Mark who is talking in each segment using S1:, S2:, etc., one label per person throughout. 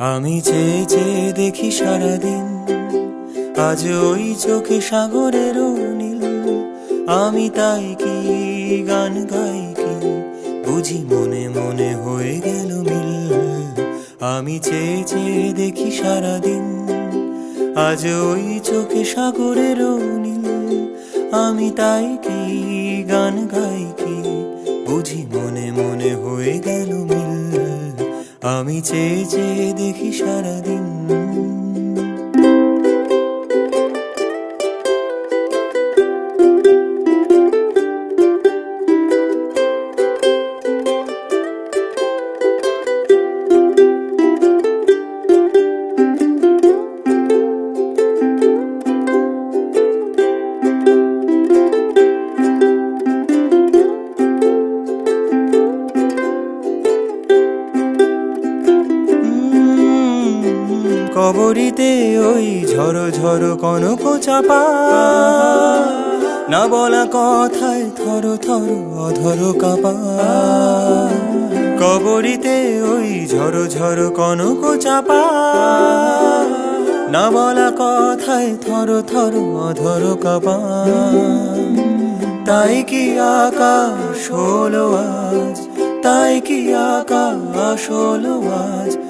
S1: আমি চেয়ে চেয়ে দেখি সারাদিন। আজ ওই চোখে সাগরের নীল। আমি তাই কি গান গাই কি? বুঝি মনে মনে হয়ে গেল মিল। আমি চেয়ে চেয়ে দেখি সারাদিন। আজ ওই চোখে সাগরের নীল। আমি তাই কি গান গাই কি? আমি চেয়ে চেয়ে দেখি সারাদিন। কবরিতে ওই ঝড়ো ঝড়ো কনক চাপা। না বলা কথায় থর থর অধর কাপা। কবরিতে ওই ঝড়ো ঝড়ো কনক চাপা। না বলা কথায় থর থর অধর কাপা। তাই কি আকাশ হলো আজ? তাই কি আকাশ হলো আজ?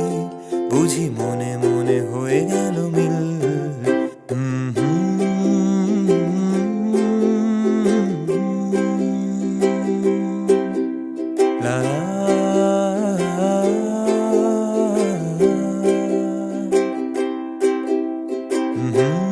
S1: বুঝি মনে মনে হয়ে গেল মিল Mm-hmm.